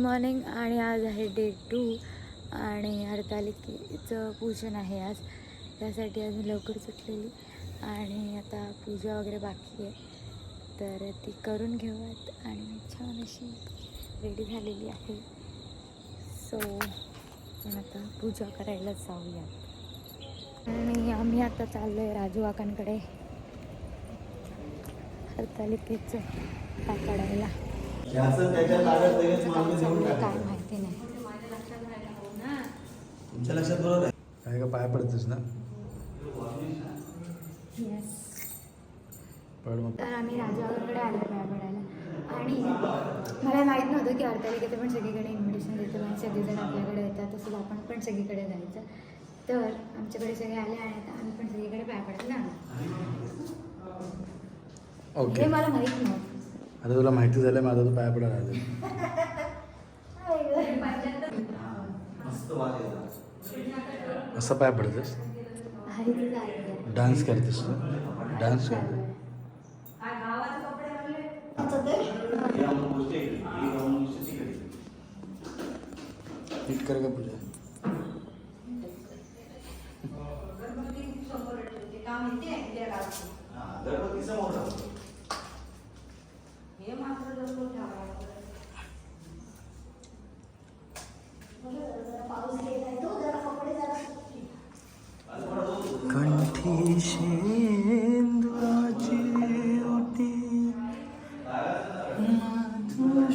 Morning आणि आज आहे डे टू आणि हरतालिकेचं पूजन आहे आज. त्यासाठी आज मी लवकर सुटलेली आणि आता पूजा वगैरे बाकी आहे. तर ती करून घेऊयात आणि मी छान अशी रेडी झालेली आहे. सो आता पूजा करायला जाऊयात. आणि आम्ही आता चाललो आहे राजू काकांकडे. हरतालिकेचं पाय काढायला याचं त्याच्या ताब्यात लगेच काम मागणी देऊन चाललंय काय टाकायचं. माहिती नाही. तुमच्या लक्षात बरोबर आहे? काय का पाय पडतेस ना? येस पड मग. तर आम्ही राजाकडे आलो पाया पडायला. आणि मला माहीत नव्हतं की हरतालिकेत पण सगळीकडे इन्व्हिटेशन देतो. आणि सगळेजण आपल्याकडे येतात. तसंच आपण पण सगळीकडे जायचं. तर आमच्याकडे सगळे आले आणि आता आम्ही पण सगळीकडे पाया पडायला जाणार ओके हे मला माहीत नव्हतं. आता तुला माहिती झालं मग आता तू पाया वाज येतात असं पाय पडतेस? डान्स करतेस तू? डान्स करते ही ही. नीट कर का पूजा हा, गणपती समोर কণ্ঠে সেন্দুরাজে ওঠে মাথুর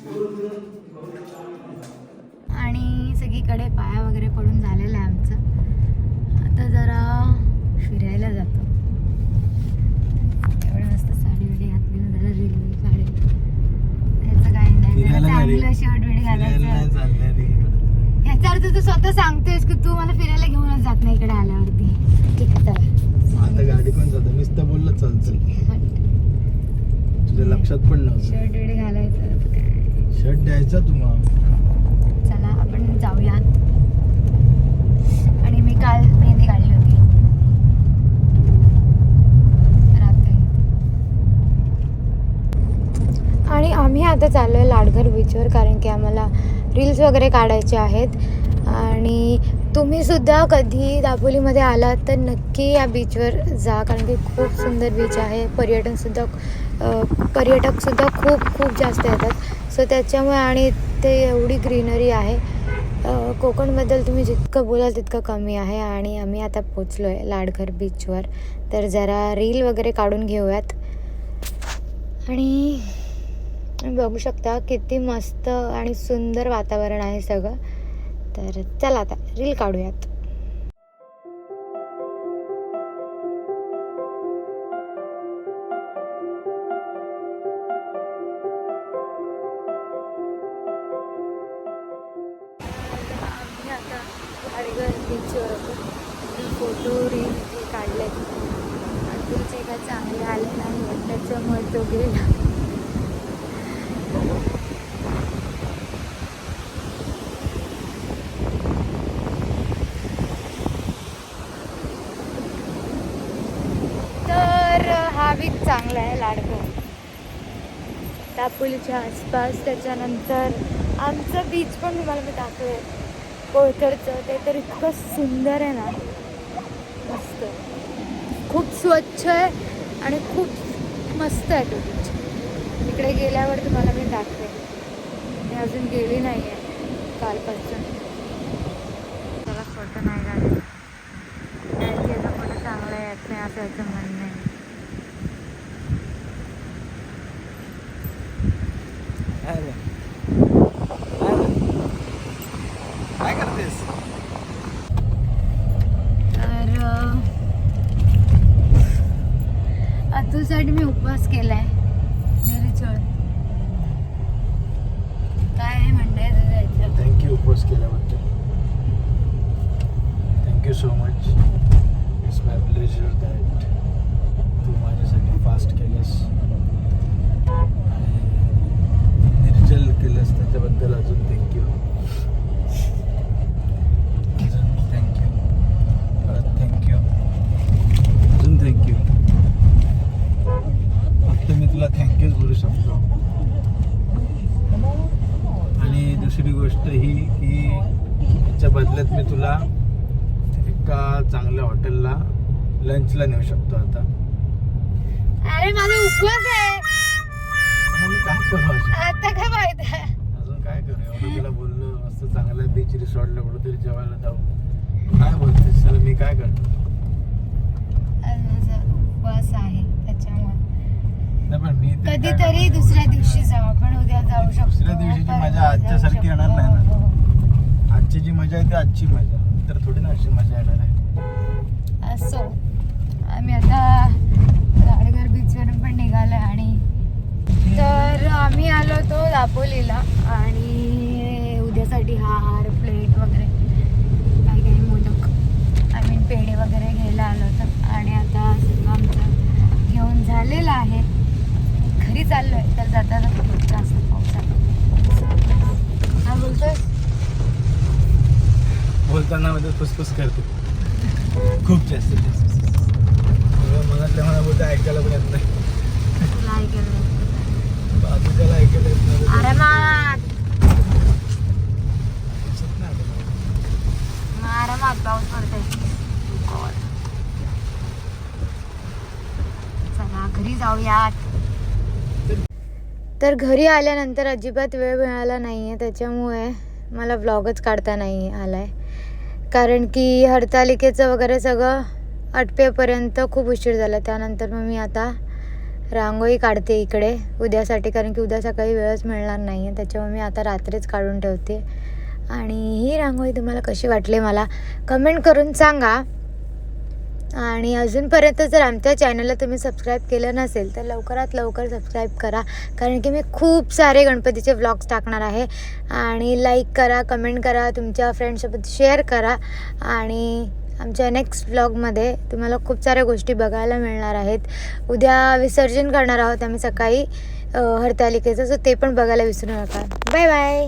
Thank you. सगळीकडे पाया वगैरे पडून झालेलं आहे आमचं. आता जरा फिरायला जातो. एवढं मस्त साडी बिडी घातली जरा रील बिल काढेल ह्याचं काय नाही. चांगलं शर्ट बिट घालायचं. ह्याचा अर्थ तू स्वतः सांगतोयस की तू मला फिरायला घेऊनच जात नाही इकडे आल्यावरती. ठीक आहे चला. आता गाडी पण जातं. नुसतं बोललं चल चल. तुझ्या लक्षात पण नव्हतं. शर्ट घालायचं. शर्ट द्यायचा तू मग जाऊयात. आणि मी काल मेहंदी काढली होती. रात्री. आणि आम्ही आता चाललो आहे लाडघर बीचवर कारण की आम्हाला रील्स वगैरे काढायचे आहेत. आणि तुम्ही सुद्धा कधी दापोलीमध्ये आलात तर नक्की या बीचवर जा कारण की खूप सुंदर बीच आहे. पर्यटनसुद्धा पर्यटकसुद्धा खूप खूप जास्त येतात. सो त्याच्यामुळे आणि ते एवढी ग्रीनरी आहे. कोकणबद्दल तुम्ही जितकं बोलाल तितकं कमी आहे आणि आम्ही आता पोचलो आहे लाडघर बीचवर. तर जरा रील वगैरे काढून घेऊयात. आणि तुम्ही बघू शकता किती मस्त आणि सुंदर वातावरण आहे सगळं. तर चला आता रील काढूयात. बीचवर होतो फोटो रील हे काढले तुमचे काय चांगले आले नाही त्याच्यामुळे तो गेला. तर हा बीच चांगला आहे लाडघर दापोलीच्या आसपास त्याच्यानंतर आमचं बीच पण तुम्हाला मी दाखवेल. कोळथडचं ते तर इतकं सुंदर आहे ना. मस्त. खूप स्वच्छ आहे आणि खूप मस्त आहे तो बीच तिकडे गेल्यावर तुम्हाला मी दाखवेन. मी अजून गेली नाही आहे कालपासून. त्याला फोटो नाही काढला कारण की फोटो चांगला येत नाही असं याचं म्हणणं आहे काय करतेस तर तुझ्यासाठी मी उपवास केलाय. निरीचोळ काय म्हणताय तुझ्या याच्यात? थँक्यू उपवास केल्याबद्दल. Thank you so much it's my pleasure that तू माझ्यासाठी फास्ट केलंस आणि निर्जल केलंस त्याच्याबद्दल अजून थँक्यू अजून थँक्यू परत थँक्यू अजून थँक्यू फक्त मी तुला थँक्यूच बोलू शकतो आणि दुसरी गोष्ट ही की याच्या बदल्यात मी तुला एका चांगल्या हॉटेलला लंचला नेऊ शकतो आता. अरे माझा उपवास आहे. आणि काय करू अजून आता काय फायदा अजून काय करू? एवढं तुला बोललो मस्त चांगल्या बीच रिसॉर्टला कुठेतरी जेवायला जाऊ. काय बोलतेस? चल मी काय करतो? आज माझा उपवास आहे त्याच्यामुळे. नाही पण मी ते काय कधीतरी करतो? दुसऱ्या दिवशी जाऊ आपण उद्या जाऊ शकतो. दुसऱ्या दिवशीची परवा मजा जाऊ आजच्यासारखी येणार नाही ना. शकतो. हो, आजची जी मजा आहे ती आजची मजा तर थोडी ना अशी मजा येणार आहे हो. असो आम्ही आता राडगर बीचवरून पण निघालोय आणि तर आम्ही आलो होतो दापोलीला आणि उद्यासाठी हार प्लेट वगैरे काही काही मोदक आय मीन पेढे वगैरे घ्यायला आलो होतो. आणि आता आमचं घेऊन झालेलं आहे. घरी चाललोय तर जाता जाता खूप जास्त पाऊस हा बोलतोय? बोलताना मध्ये फुसफुस करते. खूप जास्त. मला बोलते ऐकायला पण येत नाही. ऐकायला येतं. आरामात पाऊस पडतोय. चला घरी जाऊयात. तर घरी आल्यानंतर अजिबात वेळ मिळाला नाही आहे त्याच्यामुळे मला व्लॉगच काढता नाही आला आहे कारण की हरतालिकेचं वगैरे सगळं आटपेपर्यंत खूप उशीर झाला. त्यानंतर मग मी आता रांगोळी काढते इकडे. उद्यासाठी कारण की उद्या सकाळी वेळच मिळणार नाही आहे त्याच्यामुळे मी आता रात्रीच काढून ठेवते. आणि ही रांगोळी तुम्हाला कशी वाटली मला कमेंट करून सांगा. आणि अजूनपर्यंत जर आमच्या चॅनलला तुम्ही सबस्क्राईब केलं नसेल तर लवकरात लवकर सबस्क्राईब करा. कारण की मी खूप सारे गणपतीचे व्लॉग्स टाकणार आहे. आणि लाईक करा कमेंट करा तुमच्या फ्रेंडसोबत शेअर करा. आणि आमच्या नेक्स्ट व्लॉगमध्ये तुम्हाला खूप साऱ्या गोष्टी बघायला मिळणार आहेत. उद्या विसर्जन करणार आहोत आम्ही सकाळी हरतालिकेचं सो ते पण बघायला विसरू नका. Bye bye